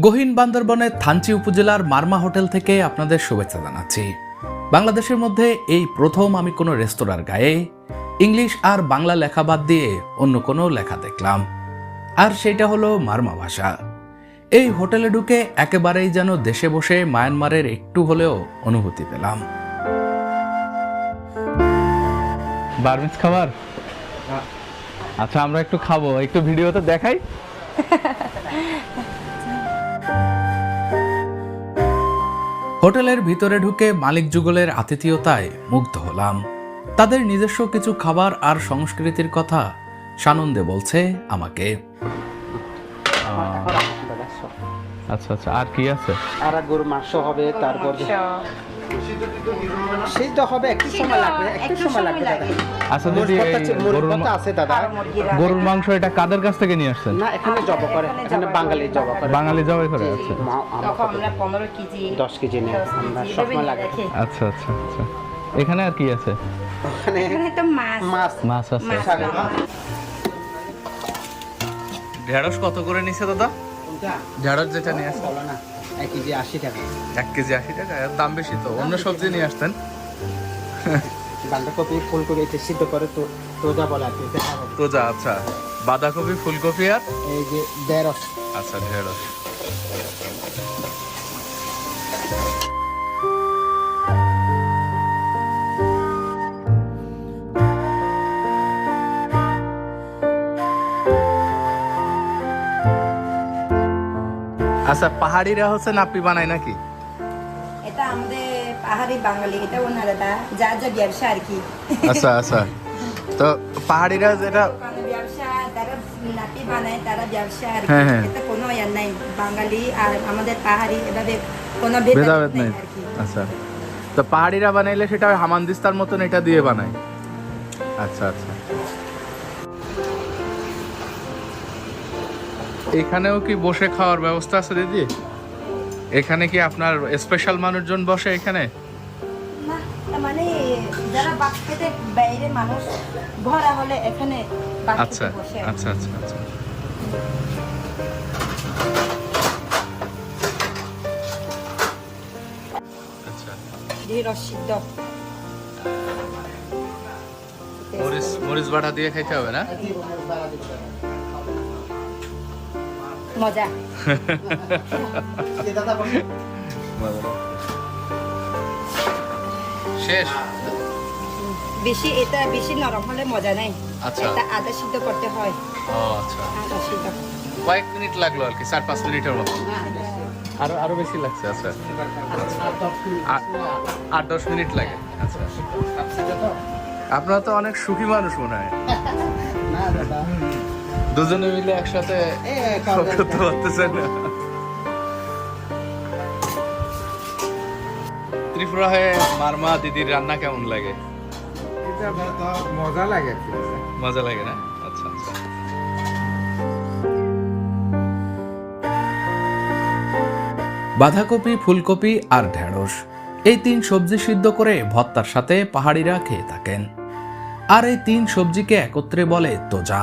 গহীন বান্দরবনের থানচি উপজেলার মার্মা হোটেল থেকে আপনাদের শুভেচ্ছা জানাচ্ছি। বাংলাদেশের মধ্যে এই প্রথম আমি কোনো রেস্তোরাঁর গায়ে ইংলিশ আর বাংলা লেখা বাদ দিয়ে অন্য কোনো লেখা দেখলাম। আর সেটা হলো মার্মা ভাষা। এই হোটেলে ঢুকে একেবারেই যেন দেশে বসে মায়ানমারের একটু হলেও অনুভূতি পেলাম। বার্মিজ খাবার? আচ্ছা আমরা একটু খাব একটু ভিডিওতে দেখাই। হোটেলের ভিতরে ঢুকে মালিক যুগলের আতিথেয়তায় মুগ্ধ হলাম। তাদের নিজস্ব কিছু খাবার আর সংস্কৃতির কথা সানন্দে বলছে আমাকে। আচ্ছা আচ্ছা আর কি আছে? আর গরু মাংস হবে তারপর সিদ্ধ হবে একটু সময় লাগবে একটু সময় লাগবে দাদা। আচ্ছা গরুর আছে দাদা? গরুর মাংস এটা কাদের কাছ থেকে নিয়ে আসছেন? না এখানে জব করে এখানে বাঙালি জব করে। বাঙালি জবাই করে আচ্ছা। আমার কেজি আমরা লাগে। আচ্ছা আচ্ছা আচ্ছা। এখানে আর কি আছে? এখানে তো মাছ। মাছ। মাছ আছে। ঢেঁড়স কত করে নিছে দাদা? ঢেঁড়স যেটা নিয়ে আসছেন বলো না এক কেজি আশি টাকা। এক কেজি আশি টাকা দাম বেশি তো। অন্য সবজি নিয়ে আসতেন। বাঁধাকপি ফুলকপি এটা সিদ্ধ করে তো তোজা বলে আর কি এটা খাব। তো যা আচ্ছা। বাঁধাকপি ফুলকপি আর এই যে ঢেঁড়স। আচ্ছা ঢেঁড়স। আচ্ছা পাহাড়িরা হচ্ছে নাপি বানায় নাকি? এটা আমাদের পাহাড়ি বাঙালি এটা ওনারা যা যা ব্যবসা আর কি। আচ্ছা আচ্ছা। তো পাহাড়িরা যেটা ব্যবসা তারা নাটি বানায় তারা ব্যবসা আর কি। হ্যাঁ, হ্যাঁ। এটা কোনো ইয়ার নাই। বাঙালি আর আমাদের পাহাড়ি এভাবে কোনো ভেদাভেদ নেই আচ্ছা। তো পাহাড়িরা বানাইলে সেটা হামানদিস্তার মতন এটা দিয়ে বানায়। আচ্ছা আচ্ছা। এখানেও কি বসে খাওয়ার ব্যবস্থা আছে দিদি? এখানে কি আপনার স্পেশাল মানুষজন বসে এখানে? মানে যারা বাইরে মানুষ ভরা হলে এখানে আচ্ছা আচ্ছা আচ্ছা আচ্ছা। আচ্ছা। মরিচ মরিচ বাটা দিয়ে খাইতে হবে না? মজা। শেষ। বেশি এটা বেশি নরম হলে মজা নাই। আচ্ছা। এটা আদা সিদ্ধ করতে হয়। ও আচ্ছা। আদা সিদ্ধ। কয়েক মিনিট লাগল আর কি চার পাঁচ মিনিটের মতো। আরও আরও বেশি লাগছে আচ্ছা। আট দশ মিনিট লাগে আচ্ছা। আপনারা তো অনেক সুখী মানুষ মনে হয়। দুজনে মিলে একসাথে করতে পারতেছেন না। ত্রিপুরা হয়ে মারমা দিদির রান্না কেমন লাগে? মজা লাগে মজা লাগে না? আচ্ছা আচ্ছা। বাঁধাকপি ফুলকপি আর ঢেঁড়স এই তিন সবজি সিদ্ধ করে ভর্তার সাথে পাহাড়িরা খেয়ে থাকেন। আর এই তিন সবজিকে একত্রে বলে তোজা।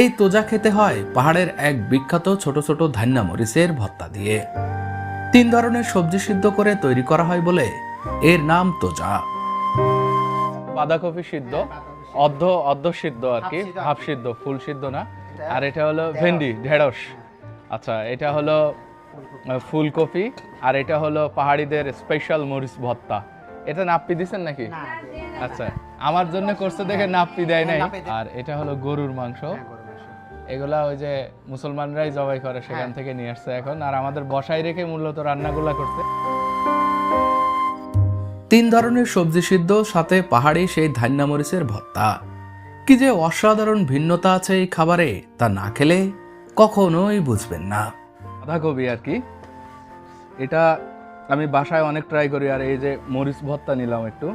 এই তোজা খেতে হয় পাহাড়ের এক বিখ্যাত ছোট ছোট ধান্যা মরিচের ভর্তা দিয়ে। তিন ধরনের সবজি সিদ্ধ করে তৈরি করা হয় বলে এর নাম তোজা। বাঁধাকপি সিদ্ধ অর্ধ অর্ধ সিদ্ধ আর কি হাফ সিদ্ধ। ফুল সিদ্ধ না? আর এটা হলো ভেন্ডি ঢেঁড়স। আচ্ছা এটা হলো ফুলকপি আর এটা হলো পাহাড়িদের স্পেশাল মরিচ ভত্তা এটা নাপ্পি দিছেন নাকি? আচ্ছা আমার জন্য করছে দেখে নাপ্পি দেয় নাই। আর এটা হলো গরুর মাংস। এগুলা ওই যে মুসলমানরাই জবাই করে সেখান থেকে নিয়ে আসছে এখন। আর আমাদের বসাই রেখে মূলত রান্নাগুলা করছে। তিন ধরনের সবজি সিদ্ধ সাথে পাহাড়ি সেই ধান্যা মরিচের ভর্তা। কি যে অসাধারণ ভিন্নতা আছে এই খাবারে তা না খেলে কখনোই বুঝবেন না। বাঁধাকপি আর কি। এটা আমি বাসায় অনেক ট্রাই করি আর এই যে মরিচ ভর্তা নিলাম একটু।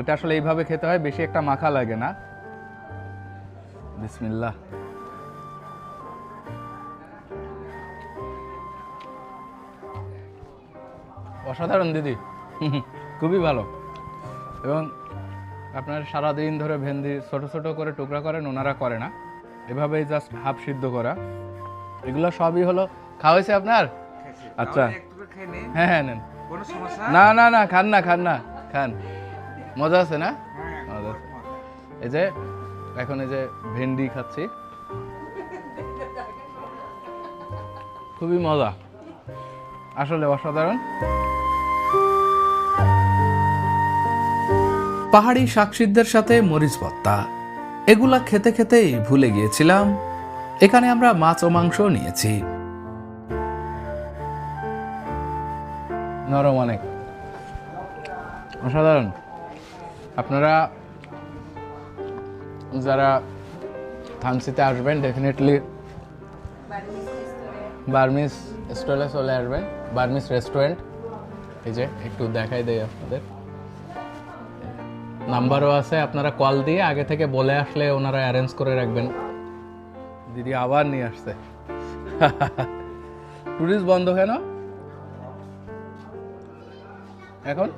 এটা আসলে এইভাবে খেতে হয় বেশি একটা মাখা লাগে না। বিসমিল্লাহ। অসাধারণ দিদি। খুবই ভালো। এবং আপনার সারাদিন ধরে ভেন্দি ছোট ছোট করে টুকরা করেন ওনারা করে না। এভাবেই জাস্ট হাফ সিদ্ধ করা। এগুলো সবই হলো খাওয়াইছে আপনার? আচ্ছা। হ্যাঁ হ্যাঁ নেন। না না না খান না খান না খান। মজা আছে না? হ্যাঁ, মজা। আছে। এই যে এখন এই যে ভেন্ডি খাচ্ছি। খুবই মজা। আসলে অসাধারণ। পাহাড়ি শাকসিদ্ধের সাথে মরিচ ভত্তা এগুলা খেতে খেতেই ভুলে গিয়েছিলাম। এখানে আমরা মাছ ও মাংস নিয়েছি। নরম অনেক। অসাধারণ। আপনারা যারা থানসিতে আসবেন ডেফিনেটলি বার্মিস স্টলে চলে আসবেন। বার্মিস রেস্টুরেন্ট এই যে, একটু দেখাই দেয় আপনাদের। নাম্বারও আছে আপনারা কল দিয়ে আগে থেকে বলে আসলে ওনারা অ্যারেঞ্জ করে রাখবেন। দিদি আবার নিয়ে আসছে। টুরিস্ট বন্ধ কেন? এখন?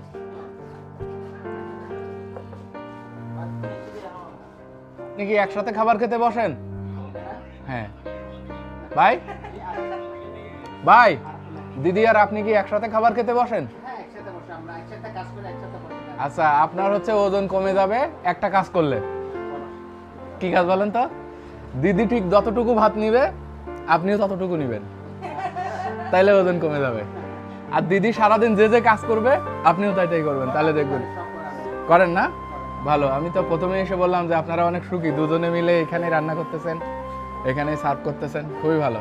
আপনি কি একসাথে খাবার খেতে বসেন? হ্যাঁ। ভাই? ভাই দিদি আর আপনি কি একসাথে খাবার খেতে বসেন? হ্যাঁ একসাথে বসে আমরা একসাথে কাজ করে একসাথে বসে। আচ্ছা আপনার হচ্ছে ওজন কমে যাবে, একটা কাজ করলে। কি কাজ বলেন তো? দিদি ঠিক যতটুকু ভাত নিবে, আপনিও ততটুকু নিবেন। তাইলে ওজন কমে যাবে। আর দিদি সারাদিন যে যে কাজ করবে, আপনিও তাই তাই করবেন তাহলে দেখবেন। করেন না? ভালো, আমি তো প্রথমে এসে বললাম যে আপনারা অনেক সুখী, দুজনে মিলে এখানে রান্না করতেছেন, এখানে সার্ভ করতেছেন, খুবই ভালো।